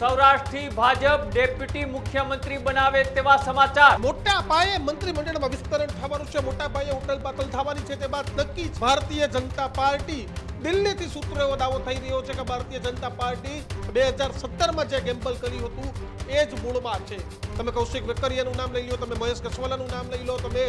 સૌરાષ્ટ્રથી Bhajap deputy મુખ્યમંત્રી બનાવે તેવા સમાચાર. મોટા પાયે મંત્રીમંડળમાં વિસ્તરણ થવાનું છે. મોટા પાયે ઉટલ પાતલ થવાની છે. તે બાદ નક્કી ભારતીય જનતા પાર્ટી દિલ્હીથી સૂત્રો એવો દાવો થઈ રહ્યો છે કે ભારતીય જનતા પાર્ટી બે હજાર સત્તરમાં જે ગેમ્બલ કર્યું હતું એ જ મૂળમાં છે. તમે કૌશિક વેકરિયાનું નામ લઈ લો, તમે મહેશ કસવાલાનું નામ લઈ લો, તમે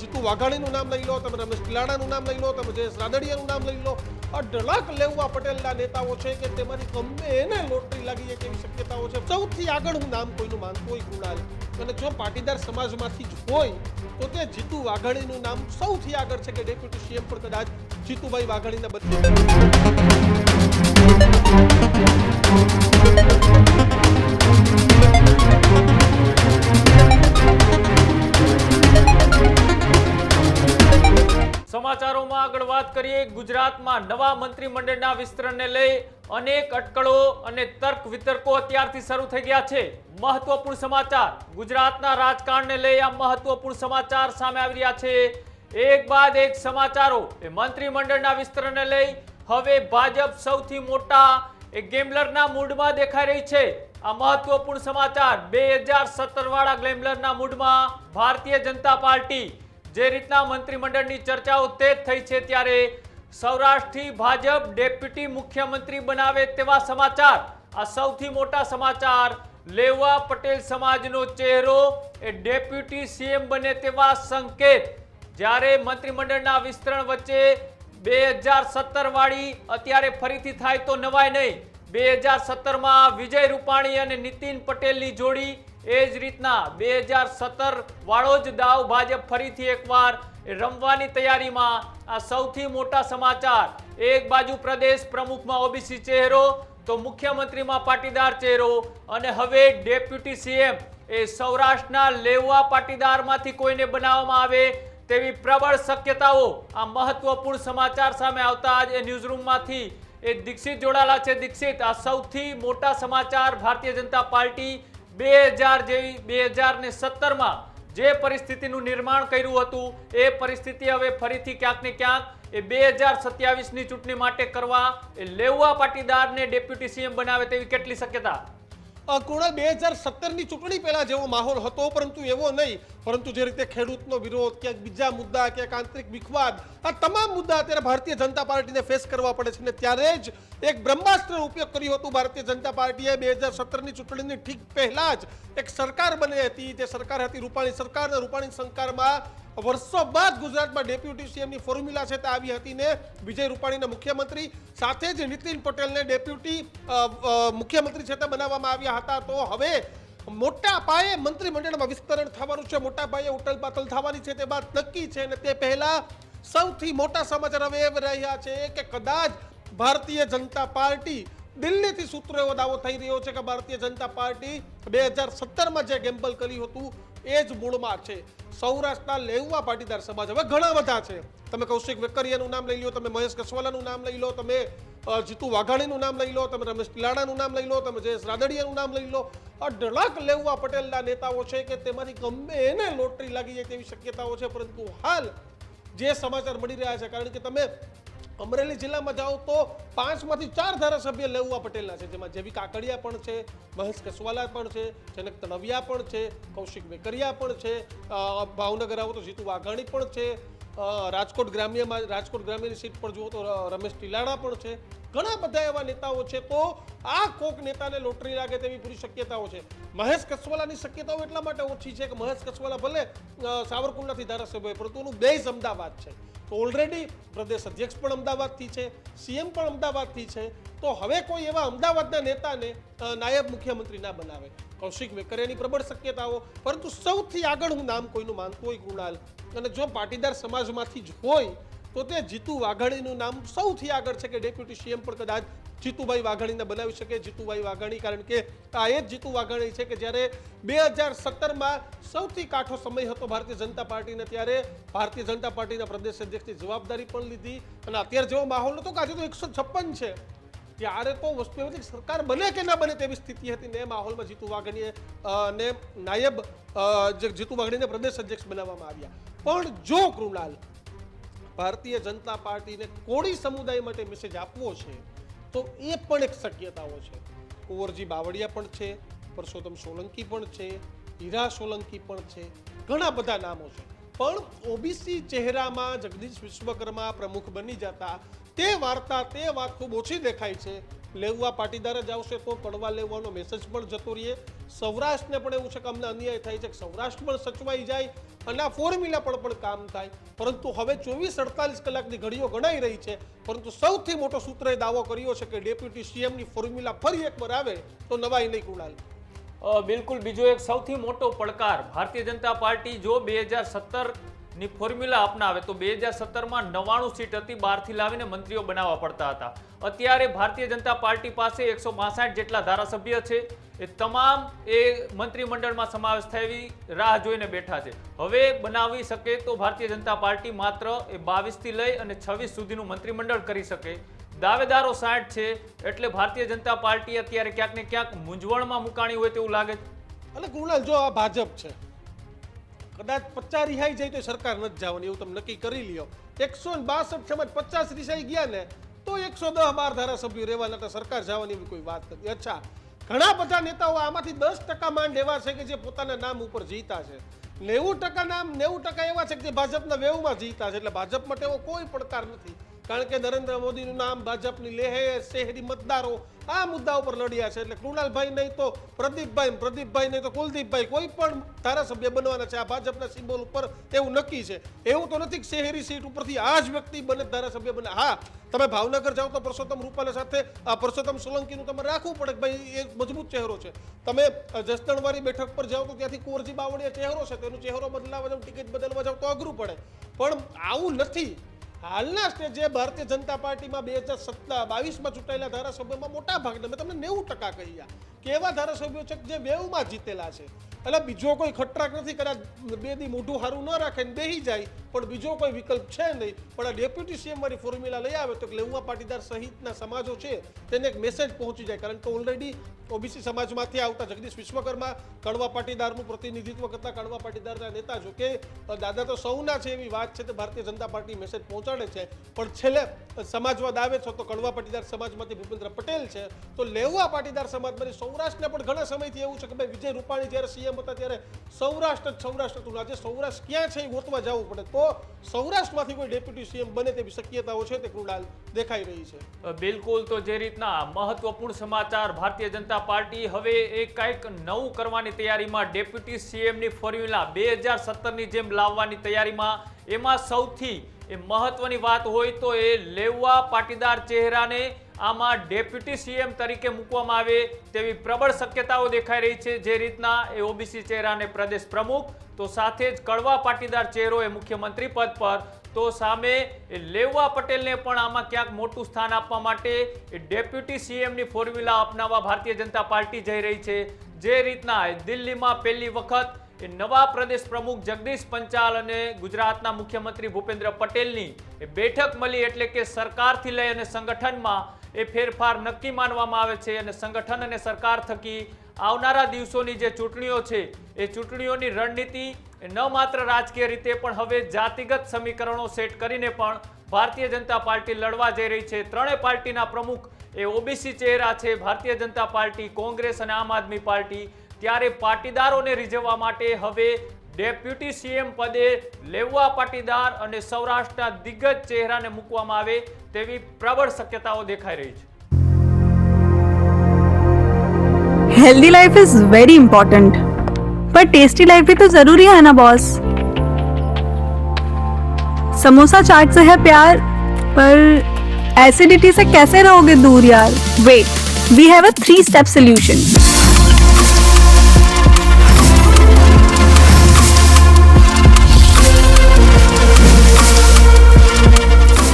જીતુ વાઘાણીનું નામ લઈ લો, તમે રમેશ પિલાડાનું નામ લઈ લો, તમે જયેશ રાદડિયાનું નામ લઈ લો. અઢળક લેવા પટેલના નેતાઓ છે કે તેમાંથી ગમે એને લોટરી લાગી જાય તેવી શક્યતાઓ છે. સૌથી આગળ હું નામ કોઈનું માનતો હોય કૃણાલ અને જો પાટીદાર સમાજમાંથી જ હોય, તો તે જીતુ વાઘાણીનું નામ સૌથી આગળ છે કે ડેપ્યુટી સીએમ પણ કદાચ જીતુભાઈ વાઘાણીના બદલે. સમાચારોમાં આગળ વાત કરીએ. ગુજરાતમાં નવા મંત્રીમંડળના વિસ્તરણને લઈ અનેક અટકળો અને તર્ક વિતર્કો અત્યારથી શરૂ થઈ ગયા છે. મહત્વપૂર્ણ સમાચાર. ગુજરાતના રાજકારણને લઈ આ મહત્વપૂર્ણ સમાચાર સામે આવી છે. એક બાદ એક સમાચારો. એ મંત્રીમંડળના વિસ્તરણને લઈ હવે ભાજપ સૌથી મોટા એ ગેમ્બલરના મૂડમાં દેખાઈ રહી છે. આ મહત્વપૂર્ણ સમાચાર, બે હજાર સત્તર વાળા ગ્લેમ્બલરના મૂડમાં ભારતીય જનતા પાર્ટી. જે રીતના મંત્રીમંડળની ચર્ચાઓ તેજ થઈ છે ત્યારે સૌરાષ્ટ્રથી ભાજપ ડેપ્યુટી મુખ્યમંત્રી બનાવે તેવા સમાચાર. આ સૌથી મોટા સમાચાર, લેવા પટેલ સમાજનો ચહેરો એ ડેપ્યુટી સીએમ બને તેવા સંકેત. જ્યારે મંત્રીમંડળના વિસ્તરણ વચ્ચે બે હજાર સત્તર વાળી અત્યારે ફરીથી થાય તો નવાય નહીં. બે હજાર સત્તરમાં વિજય રૂપાણી અને નીતિન પટેલની જોડી, એ જ રીતના બે હજાર સત્તર વાળો જ દાવ ભાજપ ફરીથી એકવાર રમવાની તૈયારીમાં. આ સૌથી મોટા સમાચાર, એક બાજુ પ્રદેશ પ્રમુખમાં ઓબીસી ચહેરો, તો મુખ્યમંત્રીમાં પાટીદાર ચહેરો, અને હવે ડેપ્યુટી સીએમ. એ સૌરાષ્ટ્રના લેવા પાટીદારમાંથી કોઈને બનાવવામાં આવે તેવી પ્રબળ શક્યતાઓ આ મહત્વપૂર્ણ સમાચાર સામે આવતા જ એ ન્યૂઝરૂમમાંથી એ દીક્ષિત જોડાયેલા છે દીક્ષિત. આ સૌથી મોટા સમાચાર ભારતીય જનતા પાર્ટી બે હજાર જેવી બે હજાર ને સત્તરમાં જે પરિસ્થિતિનું નિર્માણ કર્યું હતું એ પરિસ્થિતિ હવે ફરીથી ક્યાંક ને ક્યાંક એ બે હજાર સત્યાવીસની ચૂંટણી માટે કરવા એ લેવા પાટીદારને ડેપ્યુટી સીએમ બનાવે તેવી કેટલી શક્યતા? અ, બે હજાર સત્તરની ચૂંટણી પહેલા જેવો માહોલ હતો પરંતુ એવો નહીં. પરંતુ જે રીતે ખેડૂતનો વિરોધ ક્યાંક બીજા મુદ્દા ક્યાંક આંતરિક વિખવાદ, આ તમામ મુદ્દા અત્યારે ભારતીય જનતા પાર્ટીને ફેસ કરવા પડે છે. ને ત્યારે જ એક બ્રહ્માસ્ત્રનો ઉપયોગ કર્યો હતું ભારતીય જનતા પાર્ટીએ બે હજાર સત્તરની ચૂંટણીની ઠીક પહેલાં જ એક સરકાર બની હતી. જે સરકાર હતી રૂપાણી સરકાર રૂપાણી સરકારમાં વર્ષો બાદ ગુજરાતમાં ડેપ્યુટી સીએમની ફોર્મ્યુલા છે તે આવી હતી ને વિજય રૂપાણીના મુખ્યમંત્રી સાથે જ નીતિન પટેલને ડેપ્યુટી મુખ્યમંત્રી છે તે બનાવવામાં આવ્યા હતા. તો હવે મોટા પાયે મંત્રીમંડળમાં વિસ્તરણ થવાનું છે, મોટા પાયે ઉટલ પાતલ થવાની છે, તે બાદ નક્કી છે અને તે પહેલા સૌથી મોટા સમાચાર હવે એ રહ્યા છે કે કદાચ ભારતીય જનતા પાર્ટી દિલ્હીથી સૂત્રો એવો દાવો થઈ રહ્યો છે કે ભારતીય જનતા પાર્ટી બે હજાર સત્તરમાં જે ગેમ્બલ કર્યું હતું, એ જ મૂળમાં છે. સૌરાષ્ટ્રના લેવા પાટીદાર સમાજ, હવે ઘણા બધા છે. તમે કૌશિક વેકરિયાનું નામ લઈ લો, તમે મહેશ કસવાલાનું નામ લઈ લો, તમે જીતુ વાઘાણીનું નામ લઈ લો, તમે રમેશ પિલાડાનું નામ લઈ લો, તમે જયેશ રાદડિયાનું નામ લઈ લો. અઢળક લેવા પટેલના નેતાઓ છે કે તેમાંથી ગમે એને લોટરી લાગી જાય તેવી શક્યતાઓ છે, પરંતુ હાલ જે સમાચાર મળી રહ્યા છે, કારણ કે તમે અમરેલી જિલ્લામાં જાઓ તો પાંચમાંથી ચાર ધારાસભ્ય લેવા પટેલના છે, જેમાં જેવી કાકડિયા પણ છે, મહેશ કસવાલા પણ છે, જનક તણવિયા પણ છે, કૌશિક વેકરિયા પણ છે ભાવનગર આવો તો જીતુ વાઘાણી પણ છે રાજકોટ ગ્રામ્યમાં રાજકોટ ગ્રામ્યની સીટ પર જુઓ તો રમેશ ટીલાડા પણ છે. ઘણા બધા એવા નેતાઓ છે, તો આ કોક નેતાને લોટરી લાગે તેવી પૂરી શક્યતાઓ છે. મહેશ કસવાલાની શક્યતાઓ એટલા માટે ઓછી છે કે મહેશ કસવાલા ભલે સાવરકુંડલાથી ધારાસભ્ય પરંતુ એનું બેઝ અમદાવાદ છે. તો ઓલરેડી પ્રદેશ અધ્યક્ષ પણ અમદાવાદથી છે સીએમ પણ અમદાવાદથી છે. તો હવે કોઈ એવા અમદાવાદના નેતાને નાયબ મુખ્યમંત્રી ના બનાવે. કૌશિક વેકરિયાની પ્રબળ શક્યતાઓ, પરંતુ સૌથી આગળ હું નામ કોઈનું માનતો હોય કૃણાલ અને જો પાટીદાર સમાજમાંથી જ હોય તો તે જીતુ વાઘાણીનું નામ સૌથી આગળ છે કે ડેપ્યુટી સીએમ પણ કદાચ જીતુભાઈ વાઘાણીને બનાવી શકે, જીતુભાઈ વાઘાણી, કારણ કે આ એ જ જીતુ વાઘાણી છે કે જ્યારે બે હજાર સત્તરમાં સૌથી કાઠો સમય હતો ભારતીય જનતા પાર્ટીને, ત્યારે ભારતીય જનતા પાર્ટીના પ્રદેશ અધ્યક્ષની જવાબદારી પણ લીધી અને અત્યારે જેવો માહોલ હતો કે આજે તો એકસો છપ્પન છે. ત્યારે તો વસ્તુ એવી હતી સરકાર બને કે ના બને તેવી સ્થિતિ હતી ને માહોલમાં જીતુ વાઘાણીએ ને નાયબ જે જીતુ વાઘાણીને પ્રદેશ અધ્યક્ષ બનાવવામાં આવ્યા. પણ જો કૃણાલ ભારતીય જનતા પાર્ટીને કોળી સમુદાય માટે મેસેજ આપવો છે, તો એ પણ એક શક્યતાઓ છે. કુંવરજી બાવળિયા પણ છે, પરસોત્તમ સોલંકી પણ છે, હીરા સોલંકી પણ છે, ઘણા બધા નામો છે. પણ ઓબીસી ચહેરામાં જગદીશ વિશ્વકર્મા પ્રમુખ બની જતા તે વાર્તા તે વાત ખૂબ ઓછી દેખાય છે. લેવવા પાટીદાર જ આવશે તો કડવા લેવાનો મેસેજ પણ જતો રહીએ. સૌરાષ્ટ્રને પણ એવું છે કે અમને અન્યાય થાય છે કે સૌરાષ્ટ્ર પણ સચવાઈ જાય અને આ ફોર્મ્યુલા પણ પણ કામ થાય. પરંતુ હવે ચોવીસ અડતાલીસ કલાકની ઘડીઓ ગણાઈ રહી છે. પરંતુ સૌથી મોટો સૂત્રએ દાવો કર્યો છે કે ડેપ્યુટી સીએમની ફોર્મ્યુલા ફરી એકવાર આવે તો નવાઈ નહીં અ, બિલકુલ બીજો એક સૌથી મોટો પડકાર. ભારતીય જનતા પાર્ટી જો બે હજાર સત્તરની ફોર્મ્યુલા અપનાવે તો બે હજાર સત્તરમાં નવ્વાણું સીટ હતી બહારથી લાવીને મંત્રીઓ બનાવવા પડતા હતા. અત્યારે ભારતીય જનતા પાર્ટી પાસે એકસો જેટલા ધારાસભ્ય છે. એ તમામ એ મંત્રીમંડળમાં સમાવેશ થાય એવી રાહ જોઈને બેઠા છે. હવે બનાવી શકે તો ભારતીય જનતા પાર્ટી માત્ર એ બાવીસથી લઈ અને છવ્વીસ સુધીનું મંત્રીમંડળ કરી શકે. દાવેદારો સાઠ છે, એટલે ભારતીય જનતા પાર્ટી અત્યારે ક્યાંક ને ક્યાંક મૂંઝવણમાં મુકાણી હોય તેવું લાગે છે. અને કુણાલ, જો આ ભાજપ છે, કદાચ પચાસ રિહાઈ જાય તો સરકાર નથી જવાની, એવું તમે નક્કી કરી લ્યો. એકસો બાસઠ સમજ પચાસ રિસાઈ ગયા ને, તો એકસો દસ બાર ધારાસભ્યો રહેવાના તો સરકાર જવાની એવી કોઈ વાત નથી. અચ્છા, ઘણા બધા નેતાઓ આમાંથી દસ ટકા માંડ એવા છે કે જે પોતાના નામ ઉપર જીતા છે. નેવું ટકા નામ, નેવું ટકા એવા છે કે જે ભાજપના વેવમાં જીતા છે, એટલે ભાજપ માટે એવો કોઈ પડકાર નથી. કારણ કે નરેન્દ્ર મોદીનું નામ ભાજપની લેહે શહેરી મતદારો આ મુદ્દા ઉપર લડ્યા છે. એટલે કૃણાલભાઈ નહીં તો પ્રદીપભાઈ પ્રદીપભાઈ નહીં તો કુલદીપભાઈ, કોઈ પણ ધારાસભ્ય બનવાના છે. આ ભાજપના સિમ્બોલ ઉપર એવું નક્કી છે. એવું તો નથી શહેરી સીટ ઉપરથી આ જ વ્યક્તિ બને, ધારાસભ્ય બને. હા, તમે ભાવનગર જાઓ તો પરસોત્તમ રૂપાલા સાથે, આ પરસોત્તમ સોલંકીનું તમારે રાખવું પડે કે ભાઈ એ મજબૂત ચહેરો છે. તમે જસદણવાળી બેઠક પર જાઓ તો ત્યાંથી કુંવરજી બાવળીયા ચહેરો છે. તેનો ચહેરો બદલાવા જાવ, ટિકિટ બદલવા જાવ તો અઘરું પડે. પણ આવું નથી. હાલના સ્ટેજે ભારતીય જનતા પાર્ટીમાં બે હજાર સત્તા બાવીસમાં ચૂંટાયેલા ધારાસભ્યોમાં મોટા ભાગના મેં તમને નેવું ટકા કહ્યા કે એવા ધારાસભ્યો છે જે વેવમાં જીતેલા છે? એટલે બીજો કોઈ ખટરાક નથી કદાચ બે દી મોઢું સારું ન રાખે ને બેહી જાય, પણ બીજો કોઈ વિકલ્પ છે નહીં. પણ આ ડેપ્યુટી સીએમ વાળી ફોર્મ્યુલા લઈ આવે તો લેઉવા પાટીદાર સહિતના સમાજો છે તેને એક મેસેજ પહોંચી જાય. કારણ કે ઓલરેડી ઓબીસી સમાજમાંથી આવતા જગદીશ વિશ્વકર્મા કડવા પાટીદારનું પ્રતિનિધિત્વ કરતા કડવા પાટીદારના નેતા. જો કે દાદા તો સૌના છે એવી વાત છે તે ભારતીય જનતા પાર્ટી મેસેજ પહોંચાડે છે. પણ છેલ્લે સમાજવાદ આવે છે તો કડવા પાટીદાર સમાજમાંથી ભૂપેન્દ્ર પટેલ છે, તો લેવા પાટીદાર સમાજમાંથી સૌરાષ્ટ્રને પણ ઘણા સમયથી એવું છે કે ભાઈ વિજય રૂપાણી જ્યારે સીએમ હતા ત્યારે સૌરાષ્ટ્ર જ સૌરાષ્ટ્ર હતું. આજે સૌરાષ્ટ્ર ક્યાં છે એ ગોતવા જવું પડે. તો સૌરાષ્ટ્રમાંથી કોઈ ડેપ્યુટી સીએમ બને તેવી શક્યતાઓ છે તે કૃણાલ દેખાઈ રહી છે. બિલકુલ તો જે રીતના મહત્વપૂર્ણ સમાચાર ભારતીય જનતા પાર્ટી હવે એ કંઈક નવું કરવાની તૈયારીમાં ડેપ્યુટી સીએમની ફોર્મ્યુલા બે હજાર સત્તરની જેમ લાવવાની તૈયારીમાં એમાં સૌથી એ મહત્વની વાત હોય તો એ લેવા પાટીદાર ચહેરાને આમાં ડેપ્યુટી સીએમ તરીકે મૂકવામાં આવે તેવી પ્રબળ શક્યતાઓ દેખાઈ રહી છે જે રીતના એ ઓબીસી ચહેરાને પ્રદેશ પ્રમુખ, તો સાથે જ કડવા પાટીદાર ચહેરો એ મુખ્યમંત્રી પદ પર, તો સામે એ લેવા પટેલને પણ આમાં ક્યાંક મોટું સ્થાન આપવા માટે એ ડેપ્યુટી સીએમની ફોર્મ્યુલા અપનાવવા ભારતીય જનતા પાર્ટી જઈ રહી છે. જે રીતના દિલ્હીમાં પહેલી વખત એ નવા પ્રદેશ પ્રમુખ જગદીશ પંચાલ અને ગુજરાતના મુખ્યમંત્રી ભૂપેન્દ્ર પટેલની બેઠક મળી એટલે કે સરકારથી લઈ અને સંગઠનમાં એ ફેરફાર નક્કી માનવામાં આવે છે અને સંગઠન અને સરકાર થકી આવનારા દિવસોની જે ચૂંટણીઓ છે, એ ચૂંટણીઓની રણનીતિ ન માત્ર રાજકીય રીતે પણ હવે જાતિગત સમીકરણો સેટ કરીને પણ ભારતીય જનતા પાર્ટી લડવા જઈ રહી છે. ત્રણેય પાર્ટીના પ્રમુખ એ ઓબીસી ચહેરા છે. ભારતીય જનતા પાર્ટી, કોંગ્રેસ અને આમ આદમી પાર્ટી ત્યારે પાટીદારોને રીઝવવા માટે હવે ડેપ્યુટી સીએમ પદે લેવા પાટીદાર અને સૌરાષ્ટ્રના દિગ્ગજ ચહેરાને મૂકવામાં આવે તેવી પ્રબળ શક્યતાઓ દેખાઈ રહી છે healthy life is very important पर टेस्टी लाइफ भी तो जरूरी है ना बॉस समोसा चाट से है प्यार पर एसिडिटी से कैसे रहोगे दूर यार wait we have a three step solution